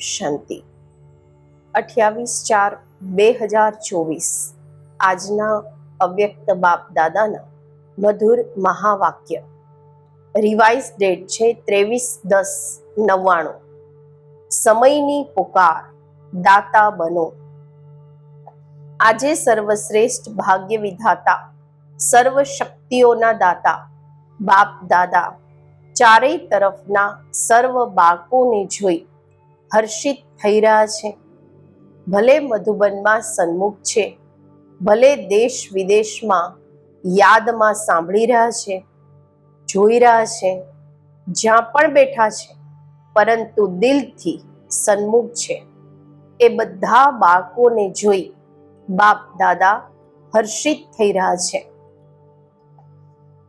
શાંતિ. અઠ્યાવીસ ચાર બે હજાર ચોવીસ. આજના અવ્યક્ત બાપ દાદાના મધુર મહાવાક્ય. રિવાઇઝ ડેટ છે ત્રેવીસ દસ નવ્વાણું. સમયની પુકાર, દાતા બનો. આજે સર્વશ્રેષ્ઠ ભાગ્ય વિધાતા સર્વ શક્તિઓના દાતા, બાપ દાદા. ચારેય તરફના સર્વ બાળકોને જોઈ હર્ષિત થઈ રહ્યા છે. ભલે મધુબનમાં સન્મુખ છે, ભલે દેશ વિદેશમાં યાદમાં સાંભળી રહ્યા છે, જોઈ રહ્યા છે, જ્યાં પણ બેઠા છે, પરંતુ દિલથી સન્મુખ છે. એ બધા બાળકોને જોઈ બાપ દાદા હર્ષિત થઈ રહ્યા છે.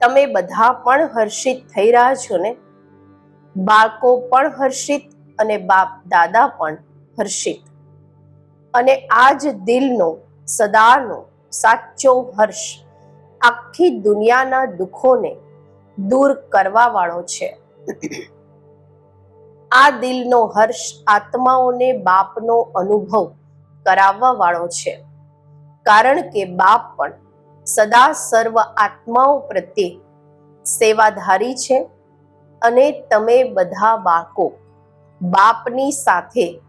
તમે બધા પણ હર્ષિત થઈ રહ્યા છો ને? બાળકો પણ હર્ષિત અને બાપ દાદા પણ હર્ષિત. અને આ જ દિલનો, સદાનો, સાચો હર્ષ આખી દુનિયાના દુઃખોને દૂર કરવા વાળો છે. આ દિલનો હર્ષ આત્માઓને બાપનો અનુભવ કરાવવા વાળો છે. કારણ કે બાપ પણ સદા સર્વ આત્માઓ પ્રત્યે સેવાધારી છે અને તમે બધા બાળકો બાપની સાથે.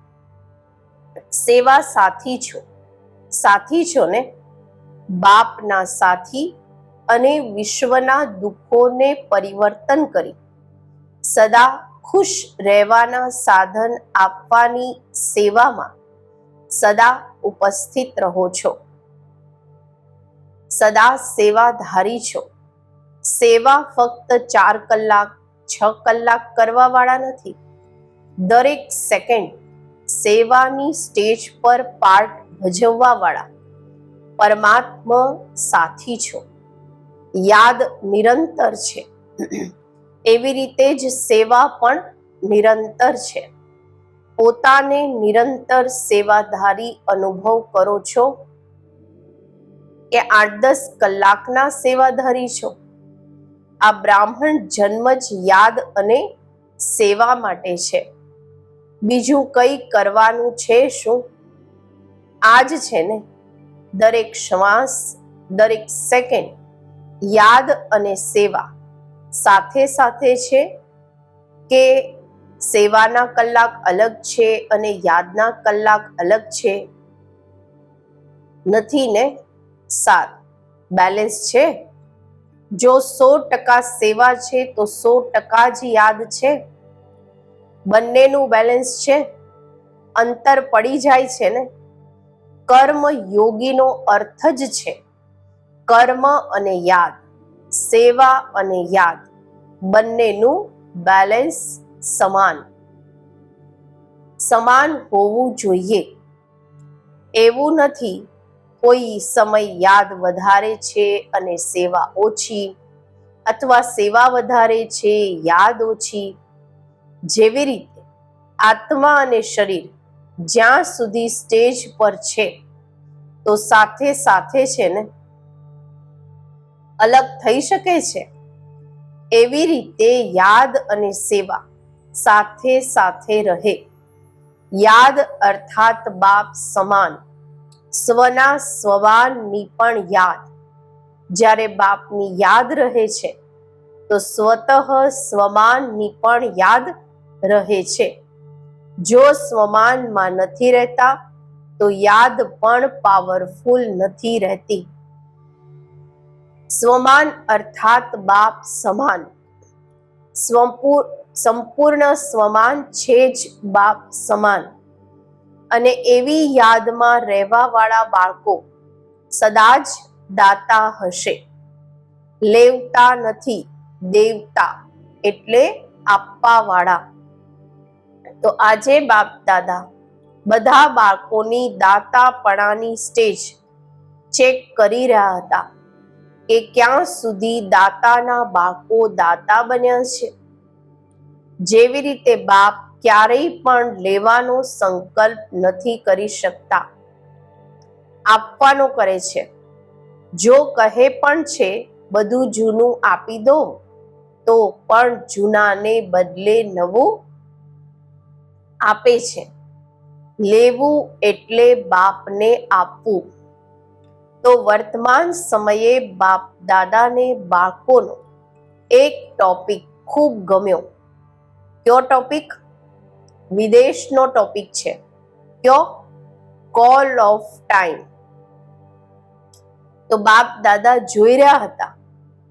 સેવા સાથી છો. સાથી છો ને? બાપના સાથી અને વિશ્વના દુઃખોને પરિવર્તન કરી. સદા ખુશ રહેવાના સાધન આપવાની સેવામાં સદા ઉપસ્થિત રહો છો. સદા સેવાધારી છો. સેવા ફક્ત ચાર કલાક, છ કલાક કરવાવાળા નથી. દરેક સેકન્ડ સેવાની સ્ટેજ પર પાર્ટ ભજવવા વાળા પરમાત્મા સાથી છો. યાદ નિરંતર છે. એવી રીતે જ સેવા પણ નિરંતર છે. પોતાને નિરંતર સેવાધારી અનુભવ કરો છો કે આઠ દસ કલાકના સેવાધારી છો? આ બ્રાહ્મણ જન્મ જ યાદ અને સેવા માટે છે. બીજું કંઈ કરવાનું છે શું? આજ છે ને, દરેક શ્વાસ, દરેક સેકન્ડ, યાદ અને સેવા સાથે સાથે છે કે સેવાના કલાક અલગ છે અને યાદના કલાક અલગ છે? નથી ને? સાત બેલેન્સ છે. જો સો ટકા સેવા છે તો સો ટકા જ યાદ છે. બંનેનું બેલેન્સ છે, અંતર પડી જાય છે ને? કર્મ યોગીનો અર્થ જ છે, કર્મ અને યાદ, સેવા અને યાદ, બંનેનું બેલેન્સ સમાન. સમાન હોવું જોઈએ. એવું નથી, કોઈ સમય યાદ વધારે છે અને સેવા ઓછી, અથવા સેવા વધારે છે, યાદ ઓછી જેવી રીતે આત્મા અને શરીર જ્યાં સુધી સ્ટેજ પર છે, તો સાથે સાથે છે ને અલગ થઈ શકે છે. એવી રીતે યાદ અને સેવા સાથે સાથે રહે. યાદ અર્થાત બાપ સમાન, સ્વના સ્વવાનની પણ યાદ. જ્યારે બાપની યાદ રહે છે, તો સ્વતઃ સ્વમાનની પણ યાદ રહે છે. જો સ્વમાનમાં નથી રહેતા, તો યાદ પણ પાવરફુલ નથી રહેતી. સ્વમાન અર્થાત બાપ સમાન. સંપૂર્ણ સ્વમાન છે જ બાપ સમાન. અને એવી યાદમાં રહેવા વાળા બાળકો સદા જ દાતા હશે. લેવતા નથી, દેવતા એટલે આપવા વાળા તો આજે બાપ દાદા, બધા બાળકોની દાતાપણાની સ્ટેજ ચેક કરી રહ્યા હતા કે ક્યાં સુધી દાતાના બાળકો દાતા બન્યા છે. જેવી રીતે બાપ ક્યારેય પણ લેવાનો સંકલ્પ નથી કરી શકતા, આપવાનો કરે છે. જો કહે પણ છે, બધું જૂનું આપી દો, તો પણ જૂનાને બદલે નવું આપે છે. લેવું એટલે બાપને આપવું. તો વર્તમાન સમયે બાપ દાદાને બાળકોનો એક ટોપિક ખૂબ ગમ્યો. કયો ટોપિક વિદેશનો ટોપિક છે. કયો? કોલ ઓફ ટાઈમ તો બાપ દાદા જોઈ રહ્યા હતા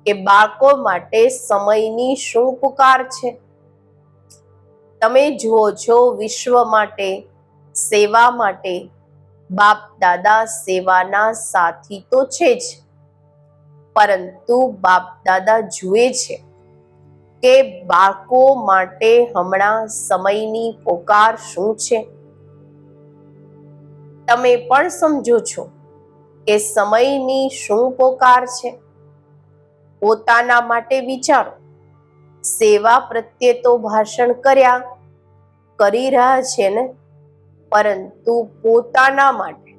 કે બાળકો માટે સમયની શું પુકાર છે? તમે જુઓ છો વિશ્વ માટે, સેવા માટે બાપ દાદા સેવાના સાથી તો છે જ, પરંતુ બાપ દાદા જુએ છે કે બાળકો માટે હમણાં સમયની પોકાર શું છે. તમે પણ સમજો છો કે સમયની શું પોકાર છે. પોતાના માટે વિચારો. સેવા પ્રત્યે તો ભાષણ કર્યા, કરી રહ્યા છે ને? પરંતુ પોતાના માટે,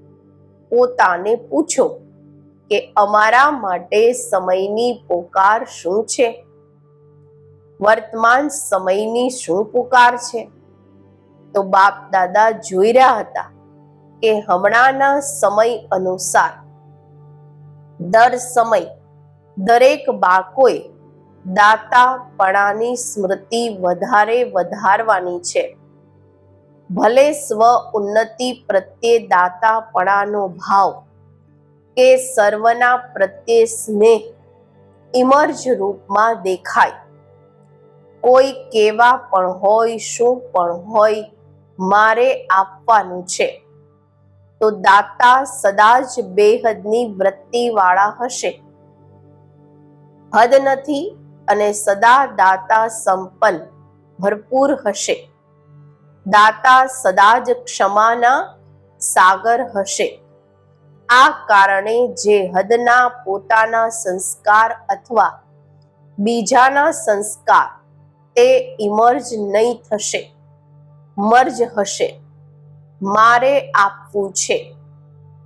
પોતાને પૂછો કે અમારા માટે સમયની પોકાર શું છે? વર્તમાન સમયની શું પુકાર છે? તો બાપ દાદા જોઈ રહ્યા હતા કે હમણાંના સમય અનુસાર, દર સમય દરેક બાળકોએ દાતાપણાની સ્મૃતિ વધારે વધારવાની છે. ભલે સ્વ ઉન્નતિ પ્રત્યે દાતાપણાનો ભાવ કે સર્વના પ્રત્યે સ્નેહ ઇમર્જ રૂપમાં દેખાય. કોઈ કેવા પણ હોય, શું પણ હોય, મારે આપવાનું છે. તો દાતા સદા જ બેહદની વૃત્તિવાળા હશે. હદ નથી અને સદા દાતા સંપન્ન ભરપૂર હશે. દાતા સદા જ ક્ષમાના સાગર હશે. આ કારણે જે હદના પોતાના સંસ્કાર અથવા બીજાના સંસ્કાર તે ઇમર્જ નહીં થશે. મર્જ હશે. મારે આપવું છે.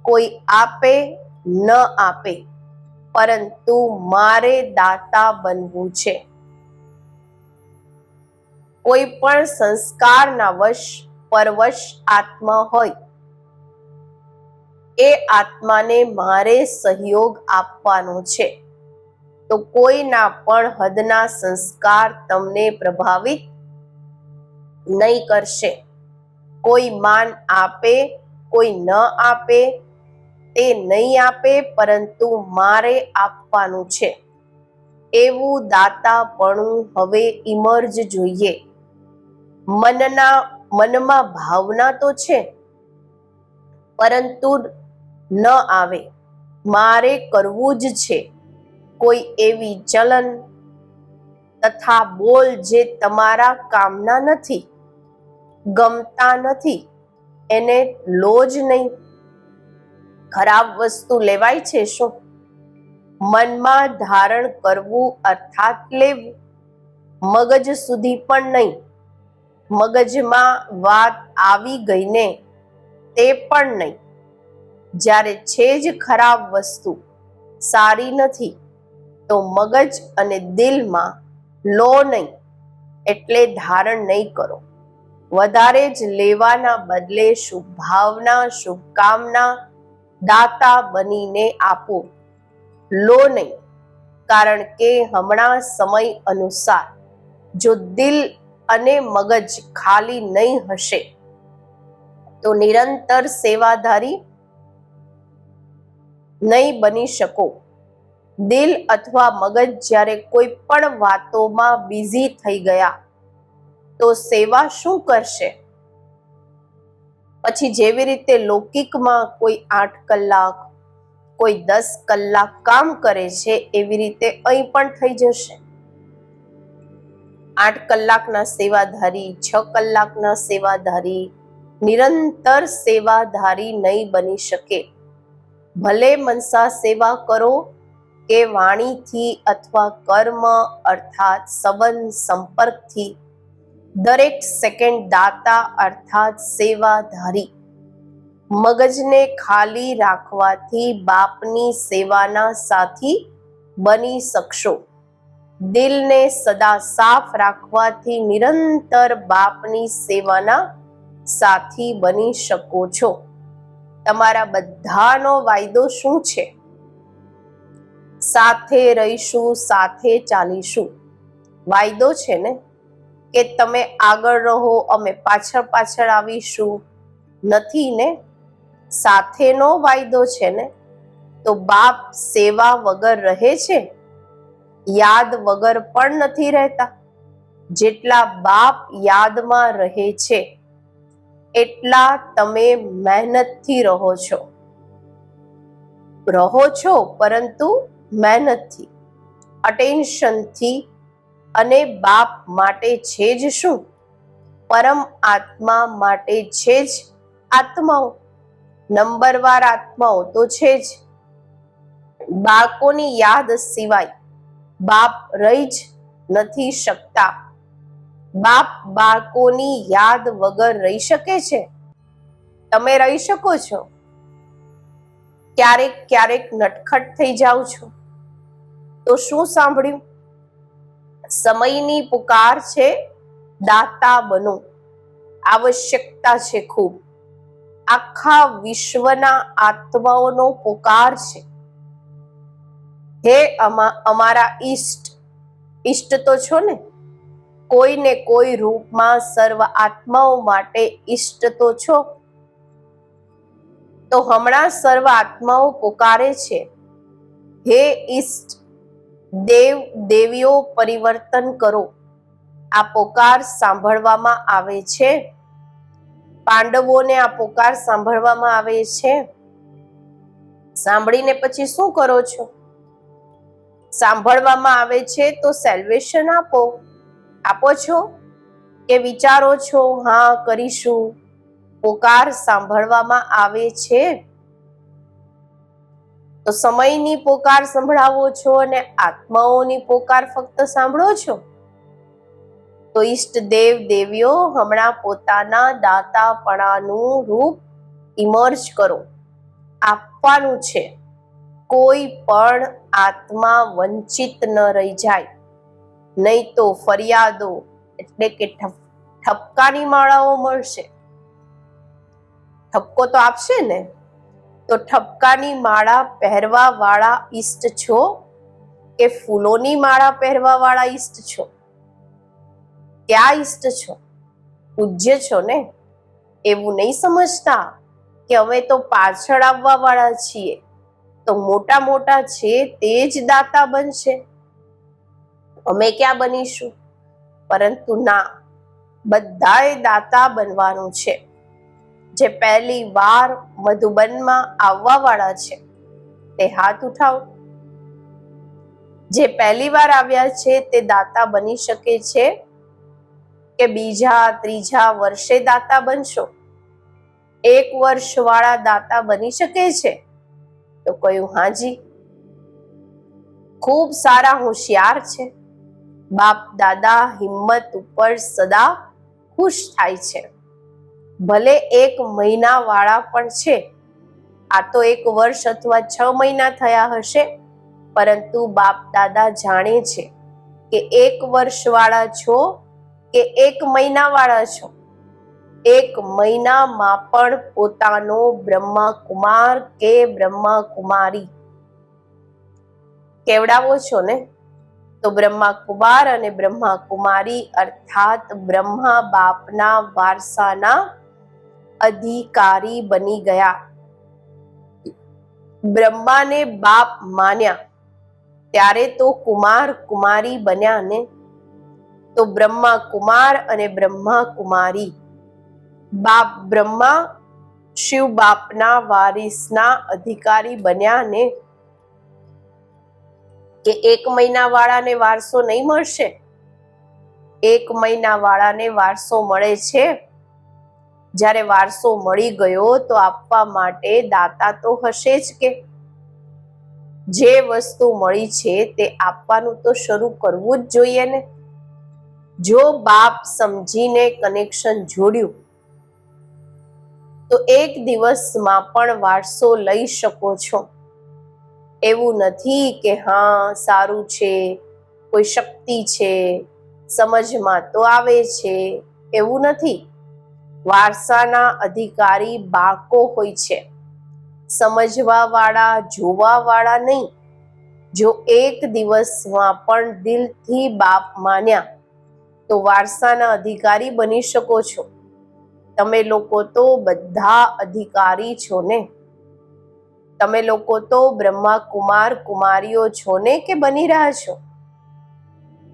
કોઈ આપે ન આપે. પરંતુ મારે દાતા બનવું છે. કોઈ પણ સંસ્કારના વશ, પરવશ આત્મા હોય, એ આત્માને મારે સહયોગ આપવાનો છે. તો કોઈના પણ હદના સંસ્કાર તમને પ્રભાવિત નહીં કરશે. કોઈ માન આપે, કોઈ ન આપે તે નહીં આપે, પરંતુ મારે આપવાનું છે. એવું દાતાપણું હવે ઇમર્જ જોઈએ. મનના, મનમાં ભાવના તો છે, પરંતુ ન આવે. મારે કરવું જ છે. કોઈ એવી ચલન તથા બોલ જે તમારા કામના નથી, ગમતા નથી, એને લો જ નહીં. ખરાબ વસ્તુ લેવાય છે શું? મનમાં ધારણ કરવું અર્થાત લેવું. મગજ સુધી પણ નહીં. મગજમાં વાત આવી ગઈ ને તે પણ નહીં. જ્યારે છે જ ખરાબ વસ્તુ સારી નથી, તો મગજ અને દિલમાં લો નહીં, એટલે ધારણ નહીં કરો. વધારે જ લેવાના બદલે શુભ ભાવના, શુભકામના દાતા બનીને આપો. લો નહીં, કારણ કે હમણાં સમય અનુસાર જો દિલ અને મગજ ખાલી નહીં હશે, તો નિરંતર સેવાધારી નહીં બની શકો. દિલ અથવા મગજ જ્યારે કોઈ પણ વાતોમાં બિઝી થઈ ગયા, તો સેવા શું કરશે? પછી જેવી રીતે લૌકિકમાં કોઈ આઠ કલાક, કોઈ દસ કલાક કામ કરે છે, એવી રીતે અહીં પણ થઈ જશે. આઠ કલાકના સેવાધારી, છ કલાકના સેવાધારી, નિરંતર સેવાધારી નહીં બની શકે. ભલે મનસા સેવા કરો કે વાણીથી અથવા કર્મ, અર્થાત સંબંધ, સંપર્કથી દરેક સેકન્ડ દાતા અર્થાત સેવાધારી. મગજને ખાલી રાખવાથી બાપની સેવાના સાથી બની શકશો. દિલને સદા સાફ રાખવાથી નિરંતર બાપની સેવાના સાથી બની શકો છો. તમારા બધાનો વાયદો શું છે? સાથે રહીશું, સાથે ચાલીશું. વાયદો છે ને? કે તમે આગળ રહો, અમે પાછળ પાછળ આવીશું. નથી ને? સાથેનો વાયદો છે ને? તો બાપ સેવા વગર રહે છે? યાદ વગર પણ નથી રહેતા? જેટલા બાપ યાદમાં રહે છે, એટલા તમે મહેનતથી રહો છો. રહો છો પરંતુ મહેનતથી અટેન્શનથી અને બાપ માટે છે જ શું? પરમ આત્મા માટે છે જ આત્માઓ? નંબરવાર આત્માઓ તો છે જ. બાળકોની યાદ સિવાય બાપ રહી જ નથી શકતા. બાપ બાળકોની યાદ વગર રહી શકે છે? તમે રહી શકો છો. ક્યારેક ક્યારેક નટખટ થઈ જાઓ છો. તો શું સાંભળ્યું? સમયની પુકાર છે, દાતા બનો. આવશ્યકતા છે ખૂબ. આખા વિશ્વના આત્માઓનો પુકાર છે. હે અમા- અમારા ઈષ્ટ. ઈષ્ટ તો છો ને? કોઈને કોઈ રૂપમાં સર્વ આત્માઓ માટે ઈષ્ટ તો છો? તો હમણાં સર્વ આત્માઓ પુકારે છે. હે ઈષ્ટ. દેવ, દેવીઓ પરિવર્તન કરો. આ પોકાર સાંભળવામાં આવે છે. પાંડવોને આ પોકાર સાંભળવામાં આવે છે. સાંભળીને પછી શું કરો છો? સાંભળવામાં આવે છે તો સેલ્વેશન આપો. આપો છો? કે વિચારો છો, હા, કરીશું. પોકાર સાંભળવામાં આવે છે. તો સમયની પોકાર સંભળાવો છો અને આત્માઓની પોકાર ફક્ત સાંભળો છો? તો ઈષ્ટ દેવ દેવીઓ, હમણાં પોતાના દાતાપણાનું રૂપ ઇમર્જ કરો. આપવાનું છે, કોઈ પણ આત્મા વંચિત ન રહી જાય. નહીં તો ફરિયાદો એટલે કે ઠપ- ઠપકાની માળાઓ મળશે. ઠપકો તો આપશે ને? તો ઠપકાની માળા પહેરવા વાળા ઈષ્ટ છો કે ફૂલોની માળા પહેરવા વાળા ઈષ્ટ છો? ક્યાં ઈષ્ટ છો? પૂજ્ય છો ને? એવું નહીં સમજતા કે અમે તો પાછળ આવવા વાળા છીએ. તો મોટા મોટા છે તે જ દાતા બનશે. અમે ક્યાં બનીશું? પરંતુ ના, બધાએ દાતા બનવાનું છે. જે પહેલી વાર મધુબનમાં આવવા વાળા છે, તે હાથ ઉઠાવો. જે પહેલી વાર આવ્યા છે, તે દાતા બની શકે છે કે બીજા, ત્રીજા વર્ષે દાતા બનશો. એક વર્ષ વાળા દાતા બની શકે છે, તો કહ્યું હાજી. ખૂબ સારા હોશિયાર છે. બાપ, દાદા, હિંમત ઉપર સદા ખુશ થાય છે. ભલે એક મહિના વાળા પણ છે. આ તો એક વર્ષ અથવા છ મહિના થયા હશે. પરંતુ બાપ દાદા જાણે છે કે એક વર્ષ વાળા છો કે એક મહિના વાળા છો. એક મહિનામાં પણ પોતાનો બ્રહ્મા કુમાર કે બ્રહ્મા કુમારી કેવડાવો છો ને? તો બ્રહ્મા કુમાર અને બ્રહ્મા કુમારી અર્થાત બ્રહ્મા બાપના વારસાના અધિકારી બની ગયા. બ્રહ્માને બાપ માન્યા. ત્યારે તો કુમાર કુમારી બન્યા ને તો બ્રહ્મા કુમાર અને બ્રહ્મા કુમારી. બાપ બ્રહ્મા શિવ બાપના વારિસના અધિકારી બન્યા ને કે એક મહિના વાળાને વારસો નહીં મળશે? એક મહિના વાળાને વારસો મળે છે? જ્યારે વારસો મળી ગયો તો આપવા માટે દાતા તો હશે જ કે જે વસ્તુ મળી છે તે આપવાનું તો શરૂ કરવું જ જોઈએ ને. જો બાપ સમજીને કનેક્શન જોડ્યું, તો એક દિવસમાં પણ વારસો લઈ શકો છો. એવું નથી કે હા, સારું છે, કોઈ શક્તિ છે, સમજમાં તો આવે છે, એવું નથી. વારસાના અધિકારી બાળકો હોય છે. સમજવા વાળા જોવા વાળા નહીં. જો એક દિવસમાં પણ દિલથી બાપ માન્યા, તો વારસાના અધિકારી બની શકો છો. તમે લોકો તો બધા અધિકારી છો ને? તમે લોકો તો બ્રહ્મા કુમાર કુમારીઓ છો ને કે બની રહ્યા છો?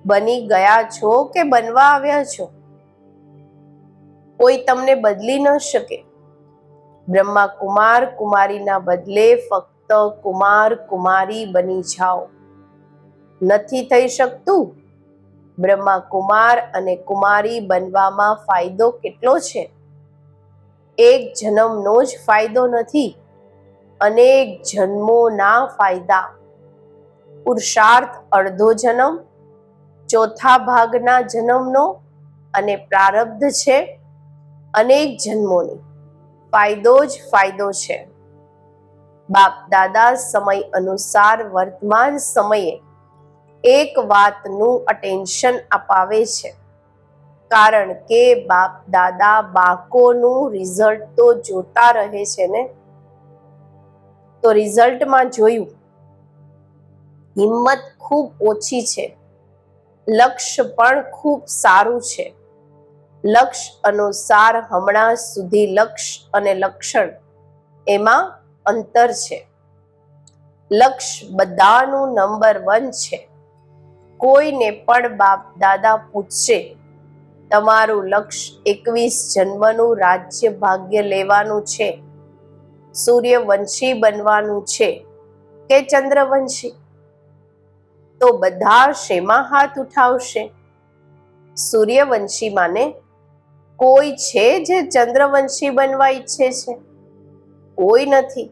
બની ગયા છો કે બનવા આવ્યા છો? કોઈ તમને બદલી ન શકે. બ્રહ્મા કુમાર કુમારીના બદલે ફક્ત કુમાર કુમારી બની જાઓ. નથી થઈ શકતું? બ્રહ્મા કુમાર અને કુમારી બનવામાં ફાયદો કેટલો છે? એક જન્મનો જ ફાયદો નથી. અનેક જન્મોના ફાયદા. પુરુષાર્થ અડધો જન્મ, ચોથા ભાગના જન્મનો અને પ્રારબ્ધ છે અનેક જન્મોની. ફાયદો જ ફાયદો છે. બાપ દાદા સમય અનુસાર વર્તમાન સમયે એક વાતનું અટેન્શન અપાવે છે. કારણ કે બાપ દાદા બાળકોનું રિઝલ્ટ તો જોતા રહે છે ને? તો રિઝલ્ટમાં જોયું. હિંમત ખૂબ ઓછી છે. લક્ષ્ય પણ ખૂબ સારું છે. લક્ષ્ય અનુસાર હમણાં સુધી લક્ષ્ય અને લક્ષણ એમાં અંતર છે. લક્ષ બધાનું નંબર વન છે. કોઈને પણ બાપ દાદા પૂછશે, તમારું લક્ષ્ય એકવીસ જન્મનું રાજ્ય ભાગ્ય લેવાનું છે? સૂર્યવંશી બનવાનું છે કે ચંદ્રવંશી? તો બધા શેમાં હાથ ઉઠાવશે? સૂર્યવંશી માને કોઈ છે જે ચંદ્રવંશી બનવા ઈચ્છે છે? કોઈ નથી.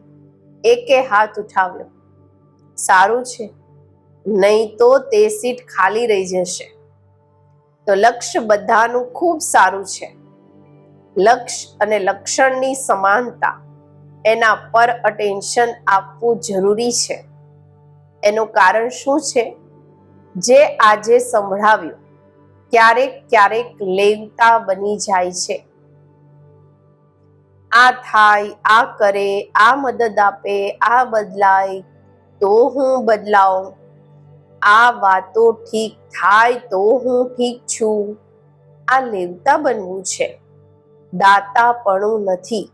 એકે હાથ ઉઠાવ્યો. સારું છે. નહીં તો તે સીટ ખાલી રહી જશે. તો લક્ષ્ય બધાનું ખૂબ સારું છે. લક્ષ્ય અને લક્ષણની સમાનતા એના પર અટેન્શન આપવું જરૂરી છે. એનું કારણ શું છે? જે આજે સંભળાવ્યું. ક્યારેક ક્યારેક લેવતા બની જાય છે. આ થાય, આ કરે, આ મદદ આપે, આ બદલાય, તો હું બદલાવ આ વાતો ઠીક થાય, તો હું ઠીક છું. આ લેવતા બનવું છે. દાતાપણું નથી.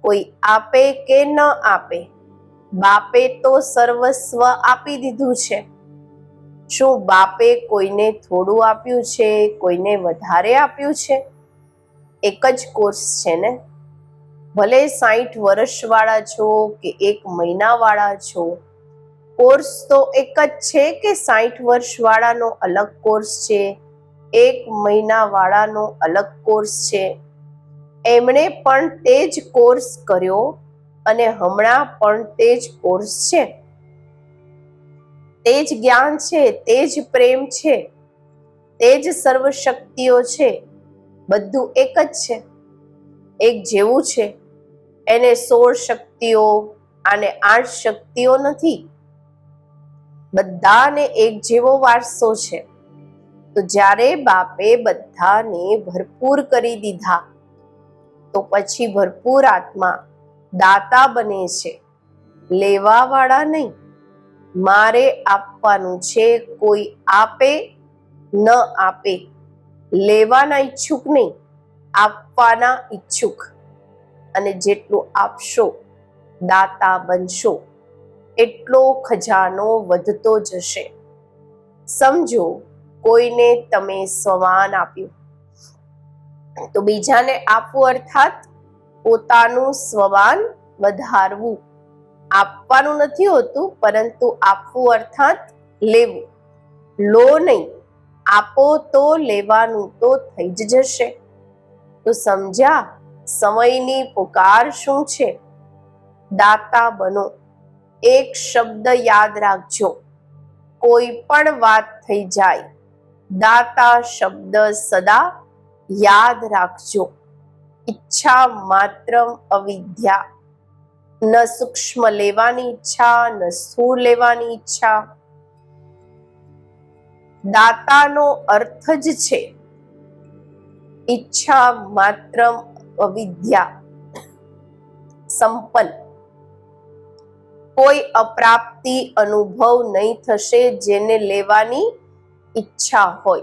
કોઈ આપે કે ન આપે? બાપે તો સર્વસ્વ આપી દીધું છે. શું બાપે કોઈને થોડું આપ્યું છે? કોઈને વધારે આપ્યું છે? એક જ કોર્સ છે ને? ભલે સાઠ વર્ષવાળા છો કે એક મહિનાવાળા છો કોર્સ તો એક જ છે કે સાઠ વર્ષવાળાનો અલગ કોર્સ છે? એક મહિનાવાળાનો અલગ કોર્સ છે? એમણે પણ તે જ કોર્સ કર્યો અને હમણાં પણ તે જ કોર્સ છે? તે જ જ્ઞાન છે, તે જ પ્રેમ છે, તે જ સર્વ શક્તિઓ છે, બધું એક જ છે. એક જેવું છે. એને સોળ શક્તિઓ અને આઠ શક્તિઓ નથી. બધાને એક જેવો વારસો છે. તો જ્યારે બાપે બધાને ભરપૂર કરી દીધા, તો પછી ભરપૂર આત્મા દાતા બને છે. લેવાવાળા નહીં. મારે આપવાનું છે, કોઈ આપે, ન આપે. લેવાના ઈચ્છુક નહીં, આપવાના ઈચ્છુક. અને જેટલું આપશો, દાતા બનશો, એટલો ખજાનો વધતો જશે. સમજો, કોઈને તમે સ્વમાન આપ્યું. તો બીજાને આપવું અર્થાત પોતાનું સ્વમાન વધારવું. આપવાનું નથી હોતું, પરંતુ આપવું અર્થાત લેવું. લો નહીં, આપો તો લેવાનું તો થઈ જ જશે. તો સમજ્યા, સમયની પુકાર શું છે? દાતા બનો, એક શબ્દ યાદ રાખજો. કોઈ પણ વાત થઈ જાય, દાતા શબ્દ સદા યાદ રાખજો. ઈચ્છા માત્ર અવિદ્યા. ન સૂક્ષ્મ લેવાની ઈચ્છા, ન સ્થૂળ લેવાની ઈચ્છા. દાતાનો અર્થ જ છે, ઈચ્છા માત્ર અવિદ્યા, સંપન્ન. કોઈ અપ્રાપ્તિ અનુભવ નહીં થશે જેને લેવાની ઈચ્છા હોય.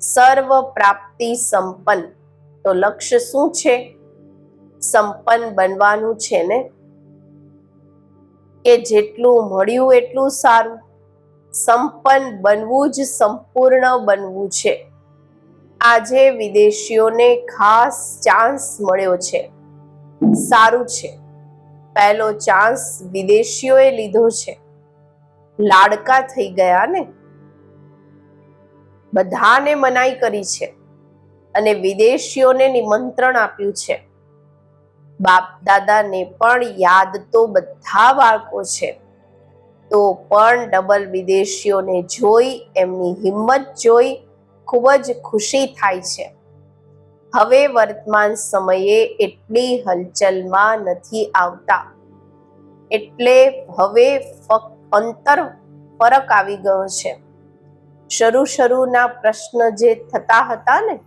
સર્વ પ્રાપ્તિ સંપન્ન. તો લક્ષ્ય શું છે? સંપન્ન બનવાનું છે ને? કે જેટલું મળ્યું એટલું સારું. સંપન્ન બનવું જ સંપૂર્ણ બનવું છે. આજે વિદેશીઓને ખાસ ચાન્સ મળ્યો છે. સારું છે. પહેલો ચાન્સ વિદેશીઓએ લીધો છે. લાડકા થઈ ગયા ને? બધાને મનાઈ કરી છે. અને વિદેશીઓને નિમંત્રણ આપ્યું છે. બાપ દાદાને પણ યાદ તો બધા બાળકો છે. તો પણ ડબલ વિદેશીઓને જોઈ, એમની હિંમત જોઈ ખૂબ જ ખુશી થાય છે. હવે વર્તમાન સમયે એટલી હલચલમાં નથી આવતા. એટલે હવે ફક્ત અંતર ફરક આવી ગયો છે. શરૂ શરૂના પ્રશ્ન જે થતા હતા ને,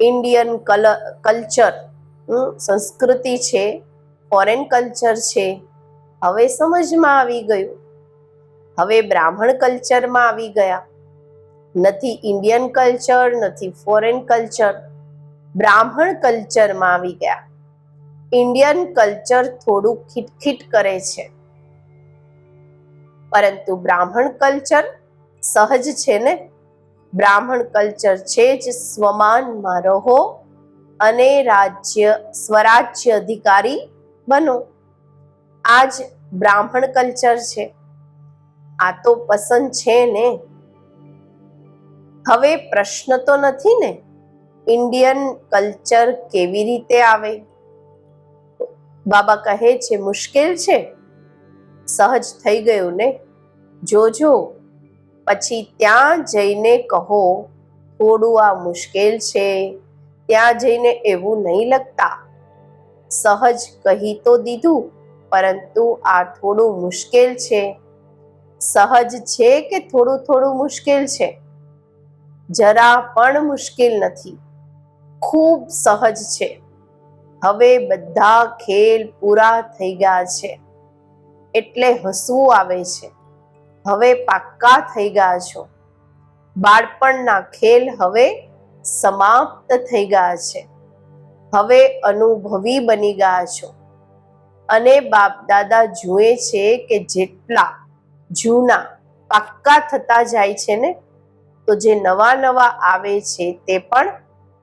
ઇન્ડિયન કલ્ચર સંસ્કૃતિ છે ફોરેન કલ્ચર છે, હવે સમજમાં આવી ગયું. હવે બ્રાહ્મણ કલ્ચરમાં આવી ગયા. નથી ઇન્ડિયન કલ્ચર નથી ફોરેન કલ્ચર બ્રાહ્મણ કલ્ચરમાં આવી ગયા. ઇન્ડિયન કલ્ચર થોડું ખીટખીટ કરે છે. પરંતુ બ્રાહ્મણ કલ્ચર સહજ છે ને? બ્રાહ્મણ કલ્ચર છે જ, સ્વમાનમાં રહો અને રાજ્ય સ્વરાજ્ય અધિકારી બનો. આ જ બ્રાહ્મણ કલ્ચર છે. આ તો પસંદ છે ને. હવે પ્રશ્ન તો નથી ને, ઇન્ડિયન કલ્ચર કેવી રીતે આવે? બાબા કહે છે, મુશ્કેલ છે. સહજ થઈ ગયું ને. જોજો પછી ત્યાં જઈને કહો, થોડું આ મુશ્કેલ છે. ત્યાં જઈને એવું નહીં લગતા. સહજ કહી તો દીધું, પરંતુ આ થોડું મુશ્કેલ છે. સહજ છે કે થોડું થોડું મુશ્કેલ છે? જરા પણ મુશ્કેલ નથી. ખૂબ સહજ છે. હવે બધા ખેલ પૂરા થઈ ગયા છે. એટલે હસવું આવે છે. હવે પાક્કા થઈ ગયા છો. બાળપણના ખેલ હવે સમાપ્ત થઈ ગયા છે. હવે અનુભવી બની ગયા છો. અને બાપ દાદા જુએ છે કે જેટલા જૂના પાક્કા થતા જાય છે ને, તો જે નવા નવા આવે છે તે પણ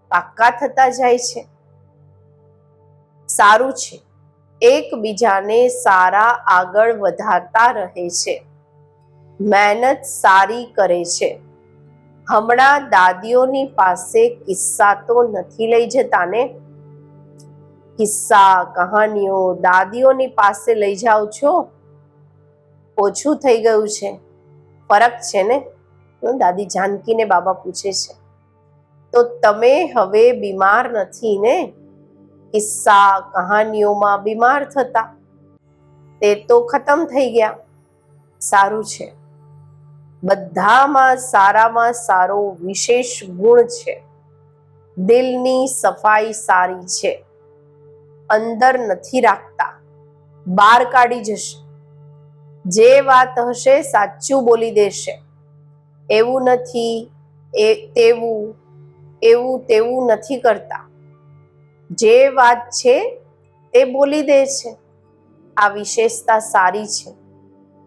પાક્કા થતા જાય છે. સારું છે. એકબીજાને સારા આગળ વધારતા રહે છે. મહેનત સારી કરે છે. હમણાં દાદીઓની પાસે કિસ્સા તો નથી લઈ જતા ને કિસ્સા, કહાનીઓ દાદીઓની પાસે લઈ જાઓ છો? ઓછું થઈ ગયું છે. ફરક છે ને? દાદી જાનકીને બાબા પૂછે છે. તો તમે હવે બીમાર નથી ને? કિસ્સા, કહાનીઓમાં બીમાર થતા. તે તો ખતમ થઈ ગયા. સારું છે. બધામાં સારામાં સારો વિશેષ ગુણ છે. દિલની સફાઈ સારી છે. અંદર નથી રાખતા. બહાર કાઢી જશે. જે વાત હશે સાચું બોલી દેશે. એવું નથી, એ તેવું, એવું તેવું નથી કરતા. જે વાત છે તે બોલી દે છે. આ વિશેષતા સારી છે.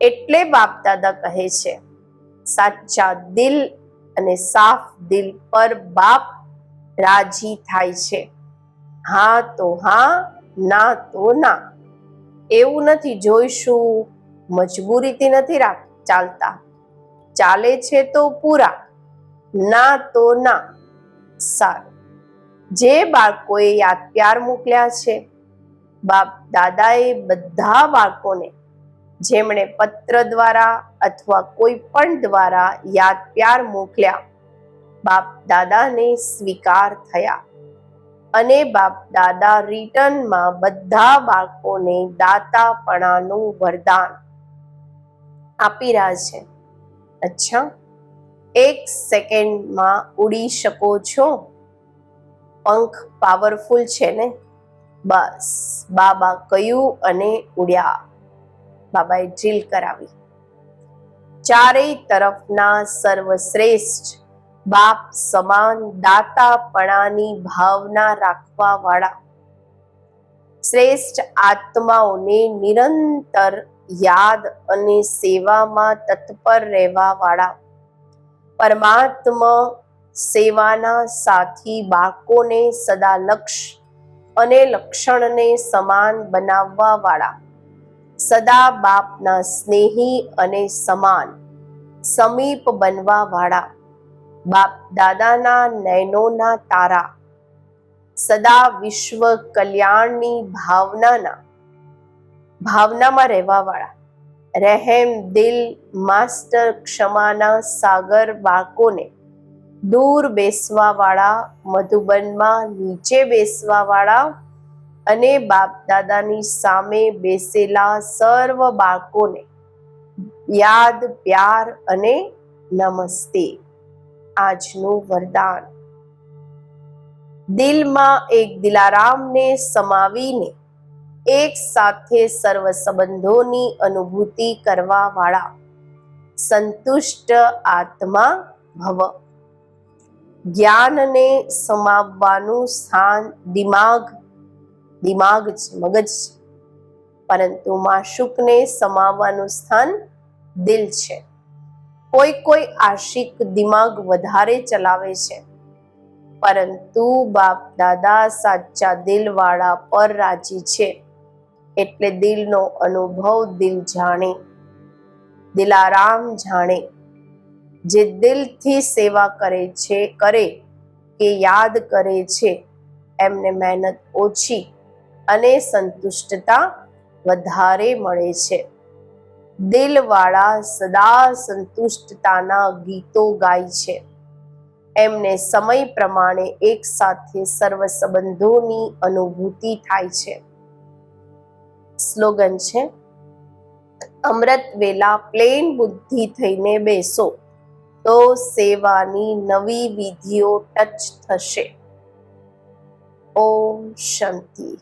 એટલે બાપ દાદા કહે છે. સાચા દિલ અને સાફ દિલ પર બાપ રાજી થાય છે. હા તો હા, ના તો ના. એવું નથી જોઈશું મજબૂરીથી નથી રાખ, ચાલતા. ચાલે છે તો પૂરા. ના તો ના. સારું. જે બાળકોએ યાદ પ્યાર મોકલ્યા છે બાપ દાદાએ બધા બાળકોને જેમણે પત્ર દ્વારા અથવા કોઈ પણ દ્વારા યાદ પ્યાર મોકલ્યા. બાપ દાદાને સ્વીકાર થયા અને બાપ દાદા રિટર્નમાં બધા બાળકોને દાતાપણાનું વરદાન આપી રહ્યા છે. અચ્છા, એક સેકન્ડમાં ઉડી શકો છો? પંખ પાવરફુલ છે ને? બસ, બાબા કયું અને ઉડ્યા. બાબાએ ડ્રીલ કરાવી. ચારેય તરફના સર્વશ્રેષ્ઠ બાપ, સમાન, દાતાપણાની ભાવના રાખવા વાળા શ્રેષ્ઠ આત્માઓને નિરંતર યાદ અને સેવામાં તત્પર રહેવા વાળા પરમાત્મા સેવાના સાથી બાળકોને સદા લક્ષ્ય અને લક્ષણને સમાન બનાવવા વાળા સદા બાપના સ્નેહી અને સમાન, સમીપ બનવા વાળા, બાપ દાદાના નયનોના તારા, સદા વિશ્વ કલ્યાણની ભાવનાના, ભાવનામાં રહેવા વાળા, રહેમ દિલ માસ્ટર ક્ષમાના સાગર બાળકોને દૂર બેસવા વાળા, મધુબનમાં નીચે બેસવા વાળા અને બાપ દાદાની સામે બેસેલા સર્વ બાળકોને યાદ, પ્યાર અને નમસ્તે. આજનું વરદાન. દિલમાં એક દિલારામને સમાવીને એક સાથે સર્વ સંબંધોની અનુભૂતિ કરવા વાળા સંતુષ્ટ આત્મા ભવ. જ્ઞાનને સમાવવાનું સ્થાન દિમાગ દિમાગ છે મગજ છે પરંતુ માશુકને સમાવવાનું સ્થાન દિલ છે. કોઈ કોઈ આશિક દિમાગ વધારે ચલાવે છે. પરંતુ બાપ દાદા સાચા દિલવાળા પર રાજી છે. એટલે દિલનો અનુભવ દિલ જાણે. દિલારામ જાણે. જે દિલથી સેવા કરે છે, કરે કે યાદ કરે છે, એમને મહેનત ઓછી અને સંતુષ્ટતા વધારે મળે છે. દિલવાળા સદા સંતુષ્ટતાના ગીતો ગાય છે. એમને સમય પ્રમાણે એક સાથે સર્વ સંબંધોની અનુભૂતિ થાય છે. સ્લોગન છે, અમૃત વેલા પ્લેન બુદ્ધિ થઈને બેસો, તો સેવાની નવી વિધિઓ ટચ થશે. ઓમ શાંતિ.